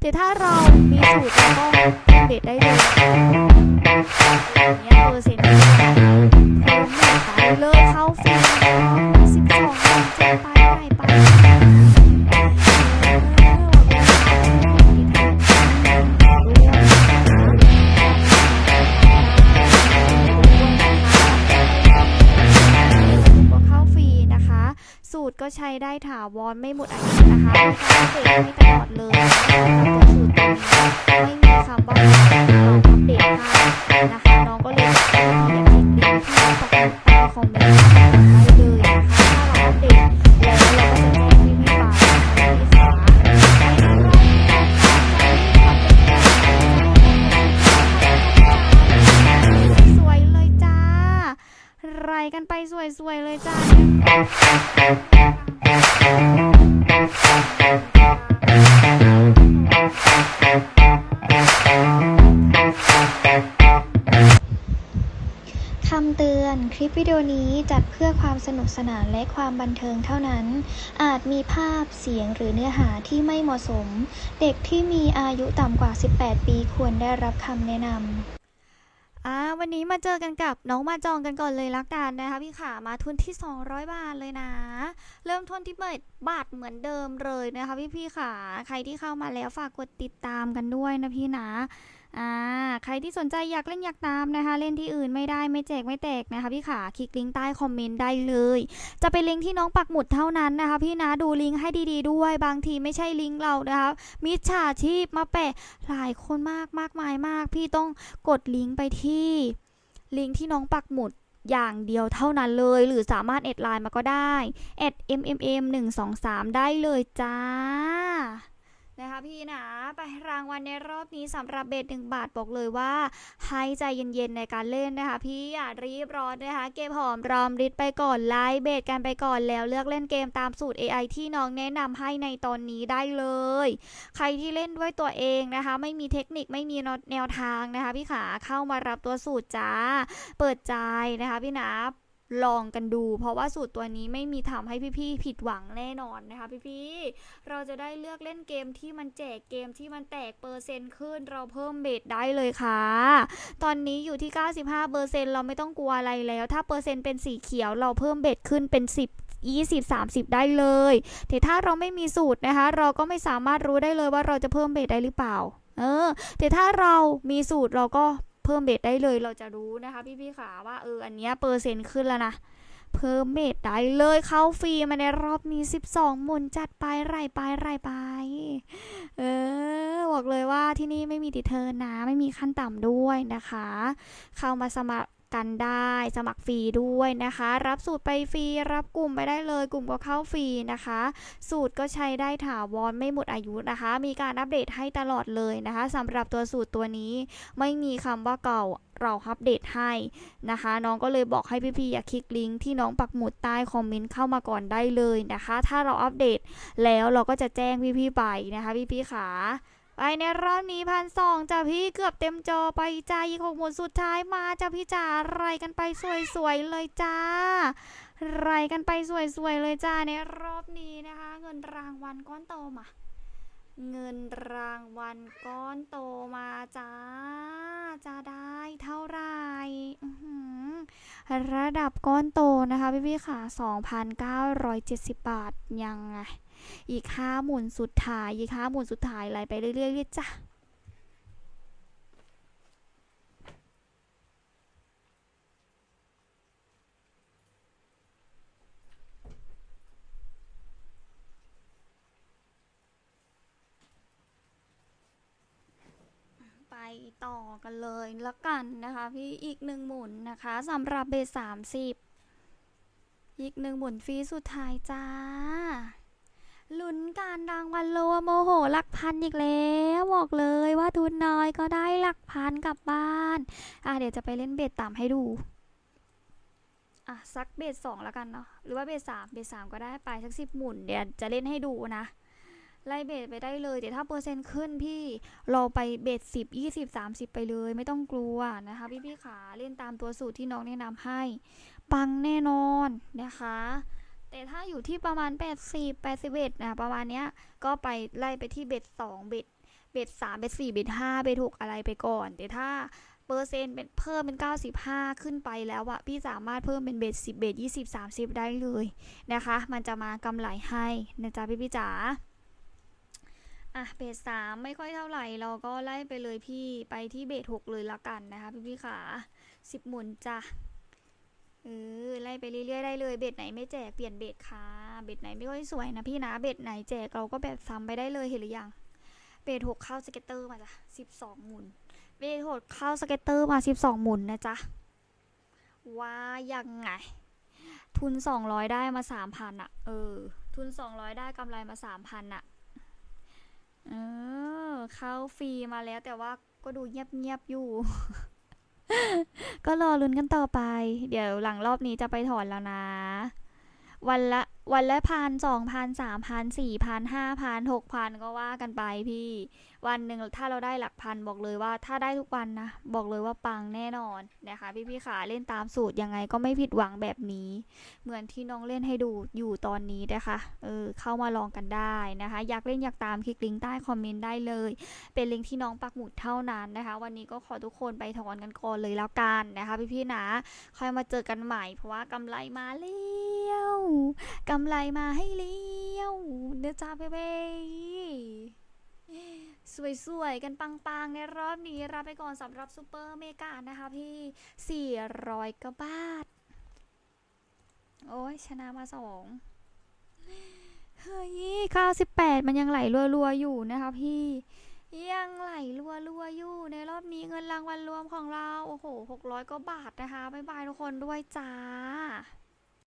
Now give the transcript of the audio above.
แต่ถ้าเรามีสูตรเราก็เบ็ดได้เลยอย่างเงี้ยเปอร์เซ็นต์เพิ่มไปเลยเข้าฟิล์ม ใช้ได้ถาวรไม่หมดอายุนะคะไมีการอัปเดตให้ตลอดเลยคะตัวสูตรตัวนี้ไม่มีคำว่าเราอัปเดตให้นะคะน้องก็เลยอยากให้คลิกลิงก์ที่ปักหมุดใต้คอมเมนต์ได้เลยนะคะถ้าเราอัปเดตแล้วเราก็จะแจ้งพี่พี่ปนะคะพี่ขาสวยเลยจ้าไรกันไปสวยๆเลยจ้า คำเตือน คลิปวิดีโอนี้จัดเพื่อความสนุกสนานและความบันเทิงเท่านั้น อาจมีภาพ เสียงหรือเนื้อหาที่ไม่เหมาะสม เด็กที่มีอายุต่ำกว่า 18 ปีควรได้รับคำแนะนำ อ่าวันนี้มาเจอกันกับน้องมาจองกันก่อนเลยละกันนะคะพี่ขามาทุนที่ 200 บาทเลยนะ เริ่มทุนที่เปิดบาทเหมือนเดิมเลยนะคะพี่พี่ขาใครที่เข้ามาแล้วฝากกดติดตามกันด้วยนะพี่นะ อ่าใครที่สนใจอยากเล่นอยากตามนะคะ เล่นที่อื่นไม่ได้ไม่แจกไม่แตกนะคะ พี่ขาคลิกลิงก์ใต้คอมเมนต์ได้เลย จะเป็นลิงก์ที่น้องปักหมุดเท่านั้นนะคะ พี่นะดูลิงก์ให้ดี ๆ ด้วย บางทีไม่ใช่ลิงก์เรานะคะมิจฉาชีพมาแปะหลายคนมากมากมายมาก พี่ต้องกดลิงก์ไปที่ลิงก์ที่น้องปักหมุดอย่างเดียวเท่านั้นเลย หรือสามารถแอดไลน์มาก็ได้แอด mmm 1 2 3ได้เลยจ้า นะคะพี่นะไปรางวัลในรอบนี้สำหรับเบสหนึ่งบาทบอกเลยว่า ให้ใจเย็นๆในการเล่นนะคะ พี่อย่ารีบร้อนนะคะ เก็บหอมรอมริดไปก่อนไลฟ์เบสกันไปก่อนแล้วเลือกเล่นเกมตามสูตร AI ที่น้องแนะนำให้ในตอนนี้ได้เลย ใครที่เล่นด้วยตัวเองนะคะ ไม่มีเทคนิคไม่มีแนวทางนะคะ พี่ขาเข้ามารับตัวสูตรจ้า เปิดใจนะคะพี่นะ ลองกันดู เพราะว่าสูตรตัวนี้ไม่มีทำให้พี่ๆผิดหวังแน่นอนนะคะพี่ๆเราจะได้เลือกเล่นเกมที่มันแจกเกมที่มันแตกเปอร์เซ็นต์ขึ้น เราเพิ่มเบสได้เลยค่ะ ตอนนี้อยู่ที่ 95เปอร์เซ็นต์เราไม่ต้องกลัวอะไรแล้ว ถ้าเปอร์เซ็นต์เป็นสีเขียวเราเพิ่มเบสขึ้นเป็น 10 20 30 ได้เลย แต่ถ้าเราไม่มีสูตรนะคะ เราก็ไม่สามารถรู้ได้เลยว่าเราจะเพิ่มเบสได้หรือเปล่า เออ แต่ถ้าเรามีสูตรเราก็ พิ่มเบสได้เลยเราจะรู้นะคะพี่ๆขาว่าเอออันเนี้ยเปอร์เซ็นต์ขึ้นแล้วนะเพิ่มเบสได้เลยเข้าฟรีมาในรอบนี้ 12 หมุนจัดไปไร่ไปไร่ไปเออบอกเลยว่าที่นี่ไม่มีติเทิร์นนะ ไม่มีขั้นต่ำด้วยนะคะ เข้ามาสมัคร กันได้ สมัครฟรีด้วยนะคะ รับสูตรไปฟรี รับกลุ่มไปได้เลย กลุ่มก็เข้าฟรีนะคะ สูตรก็ใช้ได้ถาวรไม่หมดอายุนะคะ มีการอัปเดตให้ตลอดเลยนะคะสำหรับตัวสูตรตัวนี้ไม่มีคำว่าเก่าเราอัปเดตให้นะคะ น้องก็เลยบอกให้พี่ๆอย่าคลิกลิงก์ที่น้องปักหมุดใต้คอมเมนต์เข้ามาก่อนได้เลยนะคะ ถ้าเราอัปเดตแล้วเราก็จะแจ้งพี่ๆไปนะคะ พี่ๆขา ไปในรอบนี้พันสองจ้ะพี่เกือบเต็มจอไปจ้าอีกหกหมุนสุดท้ายมาจ้ะพี่จ๋าไรกันไปสวยๆเลยจ้าไรกันไปสวยๆเลยจ้าในรอบนี้นะคะ เงินรางวัลก้อนโตมา เงินรางวัลก้อนโตมาจ้าจะได้เท่าไหร่ระดับก้อนโตนะคะพี่พี่ๆค่ะ2,970 บาทยังไง อีกห้าหมุนสุดท้าย อีกห้าหมุนสุดท้ายไหลไปเรื่อยๆเลยจ้ะไปต่อกันเลยละกันนะคะพี่อีกหนึ่งหมุนนะคะสำหรับเบสสามสิบอีกหนึ่งหมุนฟรีสุดท้ายจ้า ลุ้นการรางวัลโลโมโหหลักพันอีกแล้วบอกเลยว่าทุนน้อยก็ได้หลักพันกลับบ้าน อะเดี๋ยวจะไปเล่นเบสตามให้ดู อะสักเบสสองแล้วกันเนาะหรือว่าเบสสามเบสสามก็ได้ไปสักสิบหมุนเดี๋ยวจะเล่นให้ดูนะไล่เบสไปได้เลยแต่ถ้าเปอร์เซ็นต์ขึ้นพี่เราไปเบสสิบยี่สิบสามสิบไปเลยไม่ต้องกลัวนะคะ พี่พี่ๆขาเล่นตามตัวสูตรที่น้องแนะนำให้ ปังแน่นอนนะคะ แต่ถ้าอยู่ที่ประมาณ 80 81นะประมาณเนี้ยก็ไปไล่ไปที่เบ็ด2เบ็ดเบ็ดสามเบ็ดสี่เบ็ดห้าเบ็ดหกอะไรไปก่อน แต่ถ้าเปอร์เซ็นต์เป็นเพิ่มเป็นเก้าสิบห้าขึ้นไปแล้วอะพี่สามารถเพิ่มเป็นเบ็ดสิบเบ็ดยี่สิบสามสิบได้เลยนะคะ มันจะมากำไรให้นะจ๊ะพี่พี่จ๋าอะเบสสามไม่ค่อยเท่าไหร่เราก็ไล่ไปเลยพี่ไปที่เบสหกเลยละกันนะคะ พี่พี่ขาสิบหมุนจ้ะ เออไล่ไปเรื่อยๆได้เลยเบ็ดไหนไม่แจกเปลี่ยนเบ็ดค่ะเบ็ดไหนไม่ค่อยสวยนะพี่นะเบ็ดไหนแจกเราก็แบบซ้ำไปได้เลยเห็นหรือยังเบ็ดหกเข้าสเก็ตเตอร์มาจ้ะสิบสองหมุนเบ็ดหกเข้าสเก็ตเตอร์มาสิบสองหมุนนะจ๊ะว่ายังไง ทุนสองร้อยได้มาสามพันอะเออ ทุนสองร้อยได้กำไรมาสามพันอะเออเข้าฟรีมาแล้วแต่ว่าก็ดูเงียบๆอยู่ ก็รอลุ้นกันต่อไป เดี๋ยวหลังรอบนี้จะไปถอนแล้วนะ วันละวันละพันสองพันสามพันสี่พันห้าพันหกพันก็ว่ากันไปพี่ วันหนึ่งถ้าเราได้หลักพันบอกเลยว่าถ้าได้ทุกวันนะ บอกเลยว่าปังแน่นอนนะคะ พี่พี่ขาเล่นตามสูตรยังไงก็ไม่ผิดหวังแบบนี้ เหมือนที่น้องเล่นให้ดูอยู่ตอนนี้นะคะเออเข้ามาลองกันได้นะคะ อยากเล่นอยากตามคลิกลิงก์ใต้คอมเมนต์ได้เลย เป็นลิงก์ที่น้องปักหมุดเท่านั้นนะคะ วันนี้ก็ขอทุกคนไปถอนกันก่อนเลยแล้วกันนะคะ พี่พี่ๆนะค่อยมาเจอกันใหม่ เพราะว่ากำไรมาเลี้ยวกำไรมาให้เลี้ยวเนื้อจ้าเบ้สวยๆ กันปังๆ ในรอบนี้รับไปก่อนสำหรับซูเปอร์เมกานะคะพี่ 400กว่าบาท โอ้ยชนะมาสองเฮ้ย98มันยังไหลรัวๆ อยู่นะคะพี่ ยังไหลรัวๆ อยู่ ในรอบนี้เงินรางวัลรวมของเรา โอ้โห600กว่าบาทนะคะ บ๊ายบายทุกคนด้วยจ้า